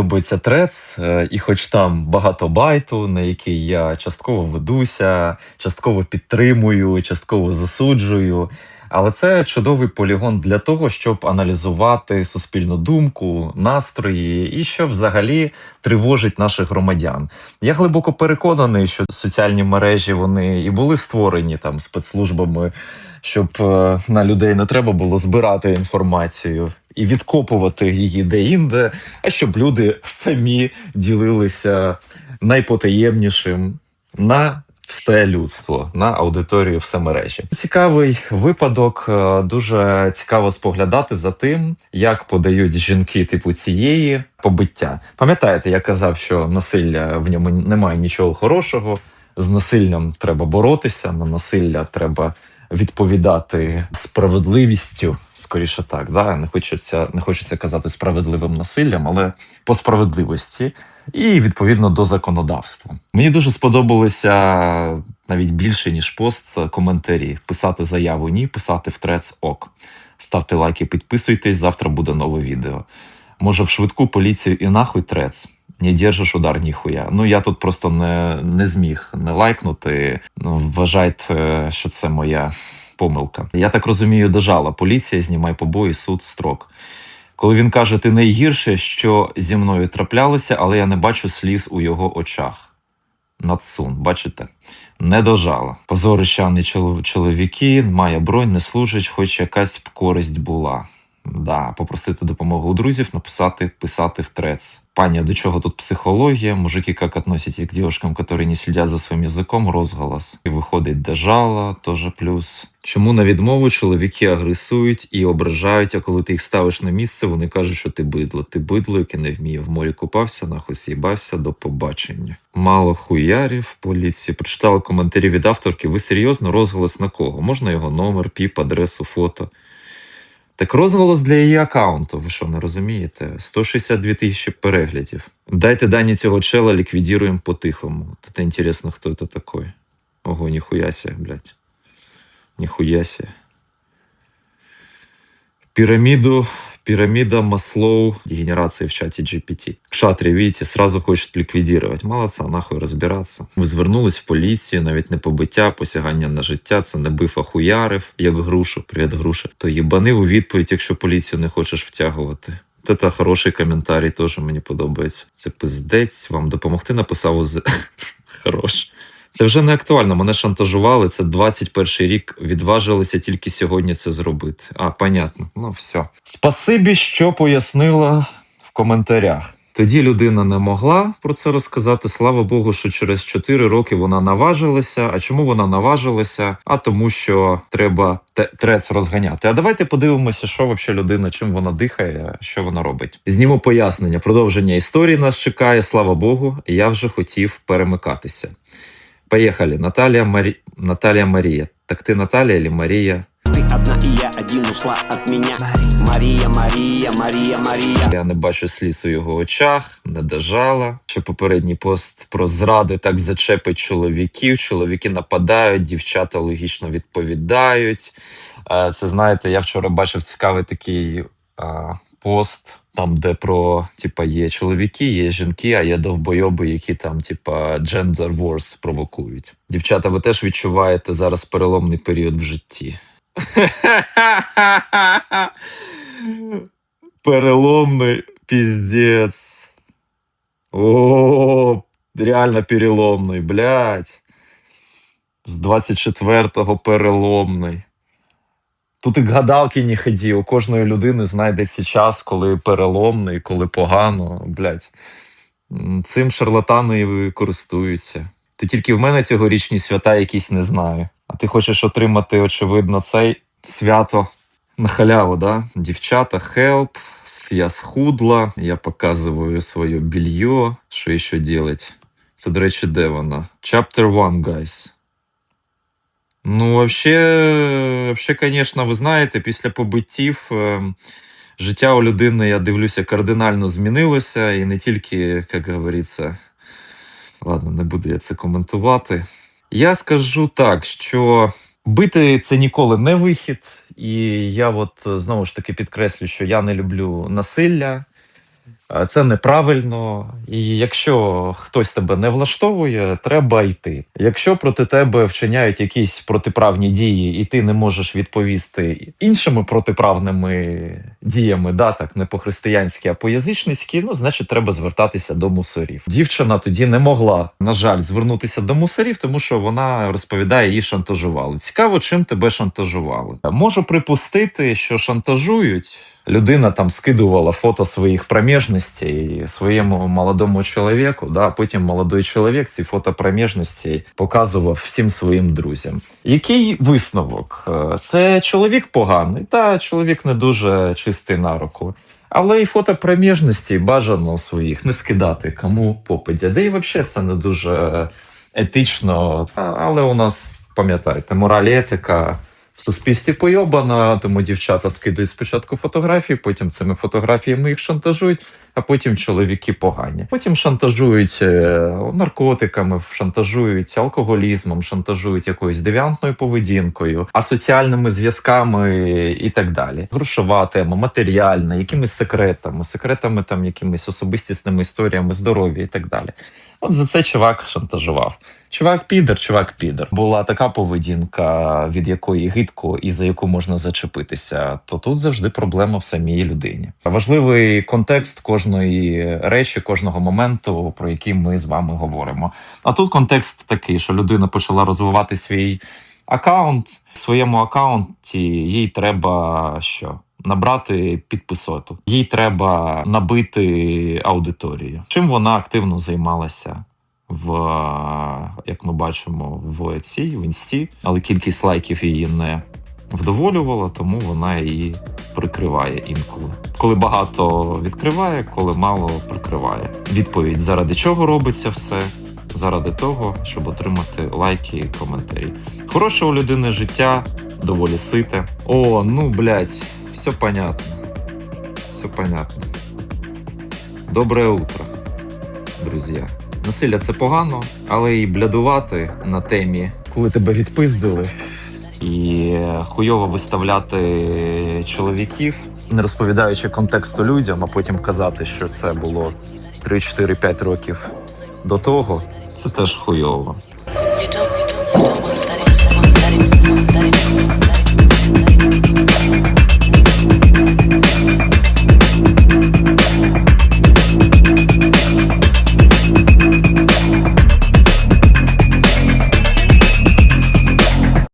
Подобається трец, е, і хоч там багато байту, на який я частково ведуся, частково підтримую, частково засуджую. Але це чудовий полігон для того, щоб аналізувати суспільну думку, настрої і що взагалі тривожить наших громадян. Я глибоко переконаний, що соціальні мережі вони і були створені там спецслужбами, щоб е, на людей не треба було збирати інформацію і відкопувати її де-інде, а щоб люди самі ділилися найпотаємнішим на все людство, на аудиторію всемережі. Цікавий випадок. е, Дуже цікаво споглядати за тим, як подають жінки типу цієї побиття. Пам'ятаєте, я казав, що насилля в ньому немає нічого хорошого. З насиллям треба боротися, на насилля треба відповідати справедливістю, скоріше так. Да? Не хочеться, не хочеться казати справедливим насиллям, але по справедливості і відповідно до законодавства. Мені дуже сподобалося навіть більше ніж пост коментарі. Писати заяву ні, писати в трец ок. Ставте лайки, підписуйтесь. Завтра буде нове відео. Може, в швидку поліцію і нахуй трец. Не держиш удар ніхуя. Ну я тут просто не, не зміг не лайкнути. Ну, вважайте, що це моя помилка. Я так розумію, дожала. Поліція знімай побої, суд, строк. Коли він каже, ти найгірше, що зі мною траплялося, але я не бачу сліз у його очах. Нацун, бачите? Не дожала. Позорищані чол- чоловіки, має бронь, не служить, хоч якась б користь була. Да, попросити допомогу у друзів, написати, писати в трец. Пані, до чого тут психологія? Мужики як относяться к девушкам, которые не слідять за своїм язиком, розголос. І виходить дежала, теж плюс. Чому на відмову чоловіки агресують і ображають, а коли ти їх ставиш на місце, вони кажуть, що ти бидло. Ти бидло, яке не вміє в морі купався, нахуй с'їбався, до побачення. Мало хуярів в поліції. Прочитали коментарі від авторки. Ви серйозно розголос на кого? Можна його номер, піп, адресу, фото. Так розголос для її аккаунту, ви що не розумієте? 162 тисячі переглядів. Дайте дані цього чела, ліквідіруємо по-тихому. Це інтересно, хто це такий. Ого, ніхуяся, блядь. Ніхуяся. себе. Пирамида Маслоу дегенерации в чате GPT. Кшатрі, видите, сразу хочуть ліквідувати. Молодца, нахуй розбиратися. Звернулись в поліцію, навіть не побиття, посягання на життя, це не бив, а хуярив, як грушу, привіт, груша. То їбани у відповідь, якщо поліцію не хочеш втягувати. Це хороший коментарій, теж мені подобається. Це пиздець, вам допомогти написав уз... Хорош. Це вже не актуально. Мене шантажували. Це 21 рік. Відважилися тільки сьогодні це зробити. А, понятно. Ну все. Спасибі, що пояснила в коментарях. Тоді людина не могла про це розказати. Слава Богу, що через 4 роки вона наважилася. А чому вона наважилася? А тому, що треба трец розганяти. А давайте подивимося, що взагалі людина, чим вона дихає, що вона робить. Зніму пояснення. Продовження історії нас чекає. Слава Богу, я вже хотів перемикатися. Поїхали. Наталія Марі... Наталія Марія. Так ти Наталія чи Марія? Ты одна и я один ушла от меня Мария, Мария, Мария, Мария Я не бачу сліз у його очах, не дожала. Що попередній пост про зради так зачепить чоловіків. Чоловіки нападають, дівчата логічно відповідають. Е, Це знаєте, я вчора бачив цікавий такий е, пост. Там, де про типа є чоловіки, є жінки, а є довбойоби, які там, типа, gender wars провокують. Дівчата, ви теж відчуваєте зараз переломний період в житті. Переломний піздець. О, реально переломний, блядь. З 24-го переломний. Тут і гадалки не ході, у кожної людини знайдеться час, коли переломний, коли погано. Блядь. М, Цим шарлатани і користуються. Ти тільки в мене цьогорічні свята якісь не знаю. А ти хочеш отримати, очевидно, цей свято на халяву, да? Дівчата, хелп, я схудла, я показую своє більйо, що ще делать. Це, до речі, де вона? Chapter 1, guys. Ну, вообще, вообще, конечно, ви знаєте, після побиттів життя у людини, я дивлюся, кардинально змінилося, і не тільки, як говориться, ладно, не буду я це коментувати. Я скажу так, що бити це ніколи не вихід, і я от знову ж таки підкреслю, що я не люблю насилля. Е, Це неправильно, і якщо хтось тебе не влаштовує, треба йти. Якщо проти тебе вчиняють якісь протиправні дії, і ти не можеш відповісти іншими протиправними діями, да, так не по-християнськи, а по-язичницьки, ну значить треба звертатися до мусорів. Дівчина тоді не могла, на жаль, звернутися до мусорів, тому що вона розповідає, її шантажували. Цікаво, чим тебе шантажували. Можу припустити, що шантажують. Людина там скидувала фото своїх проміжностей своєму молодому чоловіку. Да, потім молодий чоловік ці фото проміжностей показував всім своїм друзям. Який висновок? Е, Це чоловік поганий, та чоловік не дуже чистий на руку. Але і фото проміжності бажано своїх не скидати кому попадя. Де і взагалі це не дуже етично. Але у нас пам'ятаєте, мораль і етика в суспільстві пойобана, тому дівчата скидують спочатку фотографії, потім цими фотографіями їх шантажують, а потім чоловіки погані. Потім шантажують е, наркотиками, шантажують алкоголізмом, шантажують якоюсь девіантною поведінкою, асоціальними зв'язками і так далі. Грошова тема, матеріальна, якимись секретами, секретами там, якимись особистісними історіями здоров'я і так далі. От за це чувак шантажував. Чувак підер, чувак підер. Була така поведінка, від якої гидко і за яку можна зачепитися. То тут завжди проблема в самій людині. Важливий контекст кожної речі, кожного моменту, про який ми з вами говоримо. А тут контекст такий, що людина почала розвивати свій аккаунт. В своєму аккаунті їй треба що? Набрати підписоту. Їй треба набити аудиторію. Чим вона активно займалася в, як ми бачимо, в цій в інсті, але кількість лайків її не вдоволювала, тому вона її прикриває інколи. Коли багато відкриває, коли мало прикриває. Відповідь: заради чого робиться все? Заради того, щоб отримати лайки і коментарі. Хороше у людини життя, доволі сите. О, ну блядь, все понятно. Все понятно. Доброе утро, друзі. Насилля це погано, але і блядувати на темі, коли тебе відпиздили, і хуйово виставляти чоловіків, не розповідаючи контексту людям, а потім казати, що це було 3-4-5 років до того. Це теж хуйово.